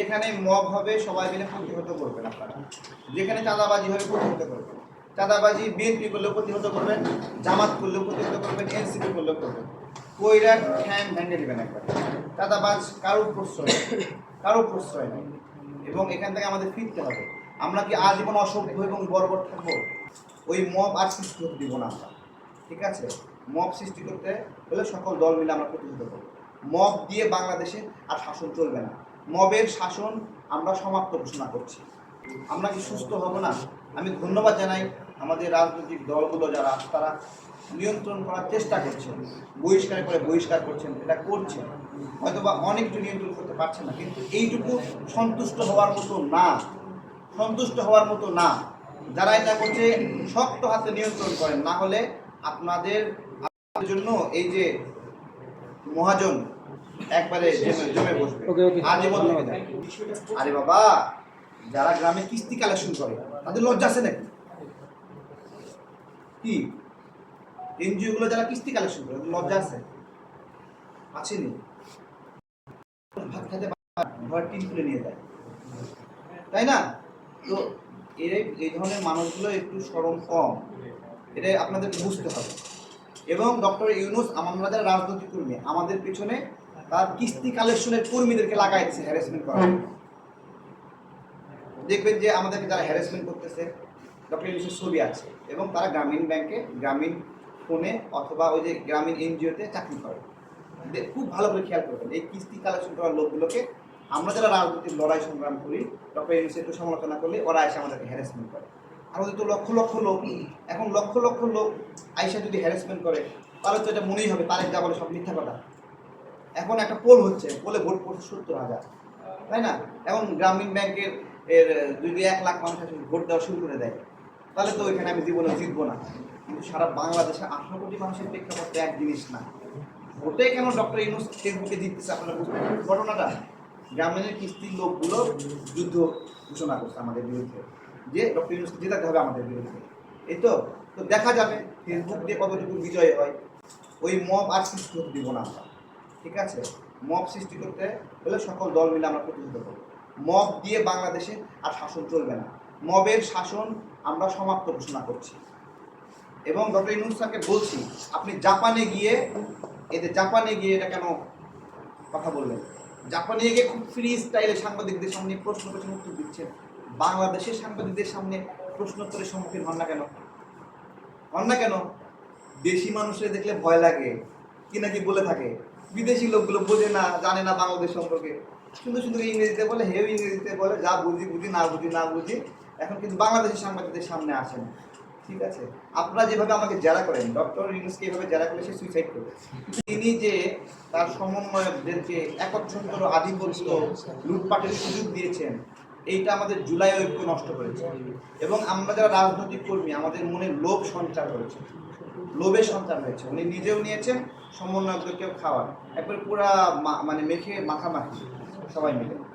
যেখানে মব হবে, সবাই মিলে প্রতিহত করবেন আপনারা। যেখানে চাঁদাবাজি হবে, প্রতিহত করবেন। চাঁদাবাজি, বিএনপি করলেও প্রতিহত করবেন, জামাত করলেও প্রতিহত করবেন, এনসিপি করলেও করবেন। কইরা ঠ্যাং ভেঙে দিবেন একবার। চাঁদাবাজ কারোর প্রশ্রয় কারোর প্রশ্রয় নেই। এবং এখান থেকে আমাদের ফিরতে হবে। আমরা কি আজীবন অসভ্য এবং বর্বর থাকব? ওই মব আর সৃষ্টি হতে দিব না আমরা। ঠিক আছে? মব সৃষ্টি করতে হলে সকল দল মিলে আমরা প্রতিহত করব। মব দিয়ে বাংলাদেশে আর শাসন চলবে না। মবের শাসন আমরা সমাপ্ত ঘোষণা করছি। আমরা কি সুস্থ হব না? আমি ধন্যবাদ জানাই আমাদের রাজনৈতিক দলগুলো যারা তারা নিয়ন্ত্রণ করার চেষ্টা করছেন, বহিষ্কার করে বহিষ্কার করছেন, এটা করছেন। হয়তোবা অনেকটু নিয়ন্ত্রণ করতে পারছেন না, কিন্তু এইটুকু সন্তুষ্ট হওয়ার মতো না। সন্তুষ্ট হওয়ার মতো না। যারা এটা করছে, শক্ত হাতে নিয়ন্ত্রণ করেন, না হলে আপনাদের জন্য এই যে মহাজন একবারে জমে জমে বসবে। ওকে, ওকে। আজীবন যায় আরে বাবা যারা গ্রামে কিস্তি কালেকশন করে তাদের লজ্জা আছে নাকি? কি? এনজিও গুলো যারা কিস্তি কালেকশন করে লজ্জা আছে? আসেনি? ভাত খেতে ঘর টিন তুলে নিয়ে যায়। তাই না? তো এর এই ধরনের মানুষগুলো একটু সরম কম। এটা আপনাদের বুঝতে হবে। এবং ডক্টর ইউনুস আমরা যারা রাজনৈতিক কর্মী আমাদের পিছনে তার কিস্তি কালেকশনের কর্মীদেরকে লাগাই দিচ্ছে হ্যারাসমেন্ট জন্য। দেখবেন যে আমাদেরকে যারা হ্যারাসমেন্ট করতেছে ডক্টর ইউনুসের ছবি আছে এবং তারা গ্রামীণ ব্যাংকে গ্রামীণ ফোনে অথবা ওই যে গ্রামীণ এনজিওতে চাকরি করে। খুব ভালো করে খেয়াল করবেন এই কিস্তি কালেকশন করার লোকগুলোকে আমরা যারা রাজনৈতিক লড়াই সংগ্রাম করি ডক্টর ইউনুস একটু সমালোচনা করলে ওরা এসে আমাদেরকে হ্যারাসমেন্ট করে। আর ওদের তো লক্ষ লক্ষ লোক এখন লক্ষ লক্ষ লোক আইসা যদি হ্যারাসমেন্ট করে তাহলে তো এটা মনেই হবে তারেক যা বলে সব মিথ্যা কথা। এখন একটা পোল হচ্ছে, পোলে ভোট পড়ছে সত্তর হাজার, তাই না? এখন গ্রামীণ ব্যাংকের এর, যদি এক লাখ মানুষ ভোট দেওয়া শুরু করে দেয়, তাহলে তো ওইখানে আমি জীবনে জিতবো না। কিন্তু সারা বাংলাদেশে আঠারো কোটি মানুষের প্রেক্ষাপটে এক জিনিস না। ভোটে কেন ডক্টর ইউনুস ফেসবুকে জিততেছে, আপনারা বুঝতে ঘটনাটা? গ্রামীণের কিস্তির লোকগুলো যুদ্ধ ঘোষণা করছে আমাদের বিরুদ্ধে, যে ডক্টর ইউনুসকে জেতাতে হবে আমাদের বিরুদ্ধে। এই তো তো দেখা যাবে, ফেসবুক দিয়ে কতটুকু বিজয় হয়, ওই মব আর সৃষ্টি হতে দিব না আমরা। ঠিক আছে? মব সৃষ্টি করতে হলে সকল দল মিলে আমরা প্রতিহত করব। মব দিয়ে বাংলাদেশে আর শাসন চলবে না। মবের শাসন আমরা সমাপ্ত ঘোষণা করছি। এবং ডক্টর ইনুস স্যারকে বলছি, আপনি জাপানে গিয়ে এদের জাপানে গিয়ে এটা কেন কথা বললেন? জাপানে গিয়ে খুব ফ্রি স্টাইলে সাংবাদিকদের সামনে প্রশ্ন প্রশ্ন উত্তর দিচ্ছেন। বাংলাদেশের সাংবাদিকদের সামনে প্রশ্নোত্তরের সম্মুখীন হন না কেন? হন না কেন? দেশি মানুষের দেখলে ভয় লাগে, কি নাকি বলে থাকে। বিদেশি লোকগুলো বোঝে না, জানে না বাংলাদেশ সম্পর্কে। সুন্দর সুন্দর ইংরেজিতে বলে হেউ ইংরেজিতে বলে, যা বুঝি বুঝি, না বুঝি না বুঝি। এখন কিন্তু বাংলাদেশের সাংবাদিকদের সামনে আসেন। ঠিক আছে? আপনারা যেভাবে আমাকে জেরা করেন, ডক্টর ইউনুসকে এভাবে জেরা করলে সে সুইসাইড করবে। তিনি যে তার সমন্বয়কদেরকে একচ্ছত্র আধিপত্য লুটপাটের সুযোগ দিয়েছেন এইটা আমাদের জুলাই ঐক্য নষ্ট করেছে। এবং আমরা যারা রাজনৈতিক কর্মী, আমাদের মনে লোভ সঞ্চার করেছে। লোভে সঞ্চার হয়েছে। উনি নিজেও নিয়েছেন, সমন্বয়কদেরকেও খাওয়ার একবার পুরা মানে মেখে মাখামাখি। সবাই মিলে।